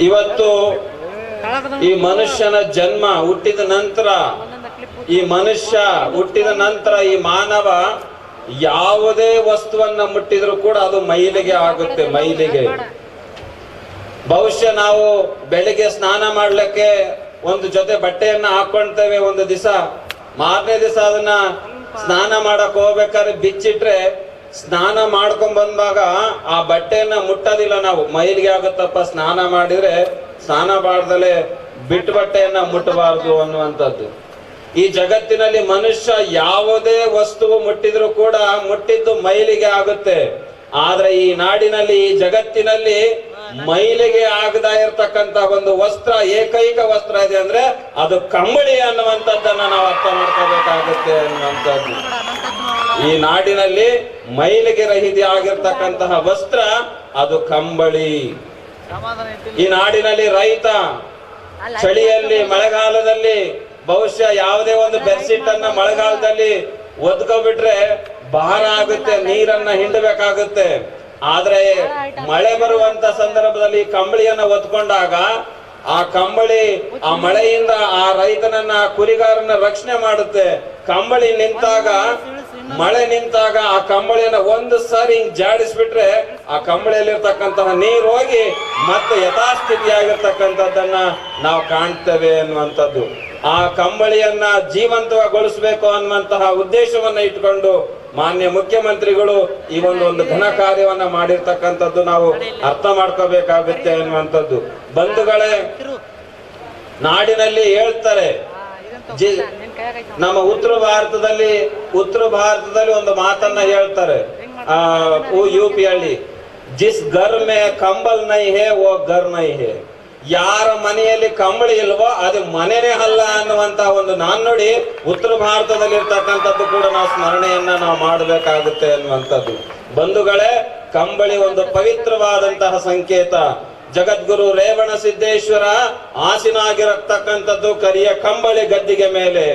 ಇವತ್ತು ಈ ಮನುಷ್ಯನ ಜನ್ಮ ಹುಟ್ಟಿದ ನಂತರ, ಈ ಮನುಷ್ಯ ಹುಟ್ಟಿದ ನಂತರ ಈ ಮಾನವ ಯಾವುದೇ ವಸ್ತುವನ್ನ ಮುಟ್ಟಿದ್ರು ಕೂಡ ಅದು ಮೈಲಿಗೆ ಆಗುತ್ತೆ, ಮೈಲಿಗೆ. ಬಹುಶಃ ನಾವು ಬೆಳಿಗ್ಗೆ ಸ್ನಾನ ಮಾಡ್ಲಿಕ್ಕೆ ಒಂದು ಜೊತೆ ಬಟ್ಟೆಯನ್ನ ಹಾಕೊಳ್ತೇವೆ ಒಂದು ದಿವಸ. ಮಾರನೇ ದಿವಸ ಅದನ್ನ ಸ್ನಾನ ಮಾಡಕ್ ಹೋಗ್ಬೇಕಾದ್ರೆ ಬಿಚ್ಚಿಟ್ರೆ ಸ್ನಾನ ಮಾಡ್ಕೊಂಡ್ ಬಂದಾಗ ಆ ಬಟ್ಟೆಯನ್ನ ಮುಟ್ಟೋದಿಲ್ಲ ನಾವು. ಮೈಲಿಗೆ ಆಗುತ್ತಪ್ಪ ಸ್ನಾನ ಮಾಡಿದ್ರೆ ಸ್ನಾನ ಮಾಡ್ದಲೆ ಬಿಟ್ಟು ಬಟ್ಟೆಯನ್ನ ಮುಟ್ಟಬಾರದು ಅನ್ನುವಂಥದ್ದು. ಈ ಜಗತ್ತಿನಲ್ಲಿ ಮನುಷ್ಯ ಯಾವುದೇ ವಸ್ತುವು ಮುಟ್ಟಿದ್ರು ಕೂಡ ಮುಟ್ಟಿದ್ದು ಮೈಲಿಗೆ ಆಗುತ್ತೆ. ಆದ್ರೆ ಈ ನಾಡಿನಲ್ಲಿ, ಈ ಜಗತ್ತಿನಲ್ಲಿ ಮೈಲಿಗೆ ಆಗದ ಇರತಕ್ಕಂತ ಒಂದು ವಸ್ತ್ರ, ಏಕೈಕ ವಸ್ತ್ರ ಇದೆ ಅಂದ್ರೆ ಅದು ಕಂಬಳಿ ಅನ್ನುವಂಥದ್ದನ್ನ ನಾವು ಅರ್ಥ ಮಾಡ್ಕೋಬೇಕಾಗುತ್ತೆ ಅನ್ನುವಂಥದ್ದು. ಈ ನಾಡಿನಲ್ಲಿ ಮೈಲಿಗೆ ರಹಿತಿ ಆಗಿರ್ತಕ್ಕಂತಹ ವಸ್ತ್ರ ಅದು ಕಂಬಳಿ. ಈ ನಾಡಿನಲ್ಲಿ ರೈತ ಚಳಿಯಲ್ಲಿ, ಮಳೆಗಾಲದಲ್ಲಿ, ಬಹುಶಃ ಯಾವುದೇ ಒಂದು ಬೆಡ್ಶೀಟ್ ಮಳೆಗಾಲದಲ್ಲಿ ಒದ್ಕೊಬಿಟ್ರೆ ಭಾರ ಆಗುತ್ತೆ, ನೀರನ್ನ ಹಿಂಡಬೇಕಾಗುತ್ತೆ. ಆದ್ರೆ ಮಳೆ ಬರುವಂತ ಸಂದರ್ಭದಲ್ಲಿ ಕಂಬಳಿಯನ್ನ ಒತ್ಕೊಂಡಾಗ ಆ ಕಂಬಳಿ ಆ ಮಳೆಯಿಂದ ಆ ರೈತನನ್ನ ಕುರಿಗಾರನ ರಕ್ಷಣೆ ಮಾಡುತ್ತೆ. ಕಂಬಳಿ ನಿಂತಾಗ ಮಳೆ ನಿಂತಾಗ ಆ ಕಂಬಳಿಯನ್ನ ಒಂದು ಸಾರಿ ಹಿಂಗ್ ಜಾಡಿಸ್ಬಿಟ್ರೆ ಆ ಕಂಬಳಿಯಲ್ಲಿರ್ತಕ್ಕಂತಹ ನೀರು ಹೋಗಿ ಮತ್ತೆ ಯಥಾಸ್ಥಿತಿಯಾಗಿರ್ತಕ್ಕಂಥದ್ದನ್ನ ನಾವು ಕಾಣ್ತೇವೆ ಅನ್ನುವಂಥದ್ದು. ಆ ಕಂಬಳಿಯನ್ನ ಜೀವಂತಗೊಳಿಸಬೇಕು ಅನ್ನುವಂತಹ ಉದ್ದೇಶವನ್ನ ಇಟ್ಕೊಂಡು ಮಾನ್ಯ ಮುಖ್ಯಮಂತ್ರಿಗಳು ಈ ಒಂದು ಒಂದು ಘನ ಕಾರ್ಯವನ್ನ ಮಾಡಿರ್ತಕ್ಕಂಥದ್ದು ನಾವು ಅರ್ಥ ಮಾಡ್ಕೋಬೇಕಾಗುತ್ತೆ ಅನ್ನುವಂಥದ್ದು. ಬಂಧುಗಳೇ, ನಾಡಿನಲ್ಲಿ ಹೇಳ್ತಾರೆ ನಮ್ಮ ಉತ್ತರ ಭಾರತದಲ್ಲಿ ಉತ್ತರ ಭಾರತದಲ್ಲಿ ಒಂದು ಮಾತನ್ನ ಹೇಳ್ತಾರೆ. ಆ ಯು ಪಿ ಹಳ್ಳಿ. ಜಿಸ್ ಗರ್ ಮೇ ಕಂಬಲ್ ನೈ ಹೇ ಓ ಗರ್ ನೈ ಹೇ. ಯಾರ ಮನೆಯಲ್ಲಿ ಕಂಬಳಿ ಇಲ್ವೋ ಅದು ಮನೆನೇ ಅಲ್ಲ ಅನ್ನುವಂತ ಒಂದು ನಾಣ್ಣುಡಿ ಉತ್ತರ ಭಾರತದಲ್ಲಿ ಇರ್ತಕ್ಕಂಥದ್ದು ಕೂಡ ನಾವು ಸ್ಮರಣೆಯನ್ನ ನಾವು ಮಾಡಬೇಕಾಗುತ್ತೆ ಅನ್ನುವಂಥದ್ದು. ಬಂಧುಗಳೇ ಕಂಬಳಿ ಒಂದು ಪವಿತ್ರವಾದಂತಹ ಸಂಕೇತ. ಜಗದ್ಗುರು ರೇವಣ ಸಿದ್ದೇಶ್ವರ ಹಾಸಿನಾಗಿರತಕ್ಕಂಥದ್ದು ಕರಿಯ ಕಂಬಳಿ ಗದ್ದಿಗೆ ಮೇಲೆ.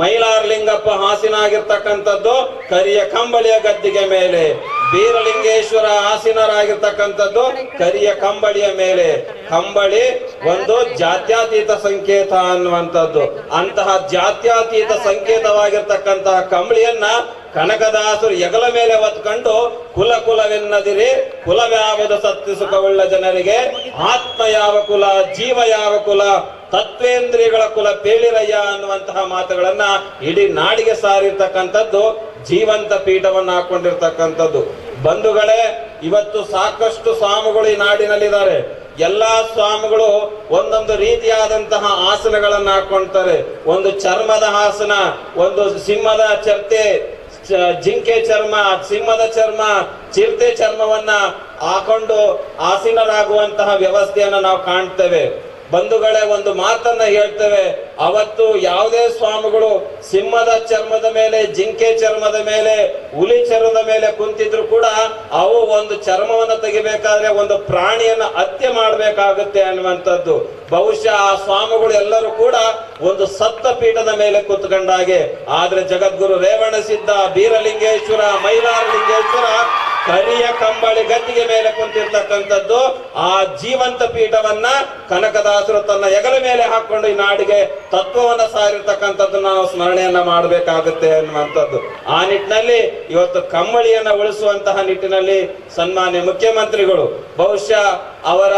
ಮೈಲಾರಲಿಂಗಪ್ಪ ಹಾಸಿನಾಗಿರ್ತಕ್ಕಂಥದ್ದು ಕರಿಯ ಕಂಬಳಿಯ ಗದ್ದಿಗೆ ಮೇಲೆ. ಬೀರಲಿಂಗೇಶ್ವರ ಆಸೀನರಾಗಿರ್ತಕ್ಕಂಥದ್ದು ಕರಿಯ ಕಂಬಳಿಯ ಮೇಲೆ. ಕಂಬಳಿ ಒಂದು ಜಾತ್ಯಾತೀತ ಸಂಕೇತ ಅನ್ನುವಂಥದ್ದು. ಅಂತಹ ಜಾತ್ಯತೀತ ಸಂಕೇತವಾಗಿರ್ತಕ್ಕಂತಹ ಕಂಬಳಿಯನ್ನ ಕನಕದಾಸರು ಎಗಲ ಮೇಲೆ ಹೊತ್ಕೊಂಡು ಕುಲ ಕುಲವೆನ್ನದಿರಿ, ಕುಲವ್ಯಾವುದು ಸತ್ಯ ಸುಖವುಳ್ಳ ಜನರಿಗೆ ಆತ್ಮ ಯಾವ ಕುಲ ಜೀವ ಯಾವ ಕುಲ, ತತ್ವೇಂದ್ರಿಯಗಳ ಕುಲ ಪೇಳಿರಯ್ಯ ಅನ್ನುವಂತಹ ಮಾತುಗಳನ್ನ ಇಡೀ ನಾಡಿಗೆ ಸಾರಿರ್ತಕ್ಕಂಥದ್ದು, ಜೀವಂತ ಪೀಠವನ್ನ ಹಾಕೊಂಡಿರ್ತಕ್ಕಂಥದ್ದು. ಬಂಧುಗಳೇ, ಇವತ್ತು ಸಾಕಷ್ಟು ಸ್ವಾಮಿಗಳು ಈ ನಾಡಿನಲ್ಲಿದ್ದಾರೆ. ಎಲ್ಲಾ ಸ್ವಾಮಿಗಳು ಒಂದೊಂದು ರೀತಿಯಾದಂತಹ ಆಸನಗಳನ್ನ ಹಾಕೊಳ್ತಾರೆ ಒಂದು ಚರ್ಮದ ಆಸನ, ಒಂದು ಸಿಂಹದ ಚರ್ತೆ ಜಿಂಕೆ ಚರ್ಮ, ಸಿಂಹದ ಚರ್ಮ, ಚಿರತೆ ಚರ್ಮವನ್ನ ಹಾಕೊಂಡು ಆಸೀನರಾಗುವಂತಹ ವ್ಯವಸ್ಥೆಯನ್ನು ನಾವು ಕಾಣ್ತೇವೆ. ಬಂಧುಗಳೇ ಒಂದು ಮಾತನ್ನ ಹೇಳ್ತೇವೆ. ಅವತ್ತು ಯಾವುದೇ ಸ್ವಾಮಿಗಳು ಸಿಂಹದ ಚರ್ಮದ ಮೇಲೆ, ಜಿಂಕೆ ಚರ್ಮದ ಮೇಲೆ, ಹುಲಿ ಚರ್ಮದ ಮೇಲೆ ಕುಂತಿದ್ರು ಕೂಡ ಅವು ಒಂದು ಚರ್ಮವನ್ನು ತೆಗಿಬೇಕಾದ್ರೆ ಒಂದು ಪ್ರಾಣಿಯನ್ನ ಹತ್ಯೆ ಮಾಡಬೇಕಾಗುತ್ತೆ ಅನ್ನುವಂಥದ್ದು. ಬಹುಶಃ ಆ ಸ್ವಾಮಿಗಳು ಎಲ್ಲರೂ ಕೂಡ ಒಂದು ಸತ್ತ ಪೀಠದ ಮೇಲೆ ಕೂತ್ಕೊಂಡಾಗೆ. ಆದ್ರೆ ಜಗದ್ಗುರು ರೇವಣ ಸಿದ್ಧ ಬೀರಲಿಂಗೇಶ್ವರ, ಮೈಲಾರಲಿಂಗೇಶ್ವರ ಕರಿಯ ಕಂಬಳಿ ಗದ್ದಿಗೆ ಮೇಲೆ ಕುಂತಿರ್ತಕ್ಕಂಥದ್ದು, ಆ ಜೀವಂತ ಪೀಠವನ್ನ ಕನಕದಾಸರು ತನ್ನ ಹೆಗಲ ಮೇಲೆ ಹಾಕೊಂಡು ಈ ನಾಡಿಗೆ ತತ್ವವನ್ನ ಸಾರಿರ್ತಕ್ಕಂಥದ್ದು ನಾವು ಸ್ಮರಣೆಯನ್ನ ಮಾಡಬೇಕಾಗುತ್ತೆ ಅನ್ನುವಂಥದ್ದು. ಆ ನಿಟ್ಟಿನಲ್ಲಿ ಇವತ್ತು ಕಂಬಳಿಯನ್ನ ಉಳಿಸುವಂತಹ ನಿಟ್ಟಿನಲ್ಲಿ ಸನ್ಮಾನ್ಯ ಮುಖ್ಯಮಂತ್ರಿಗಳು, ಬಹುಶಃ ಅವರ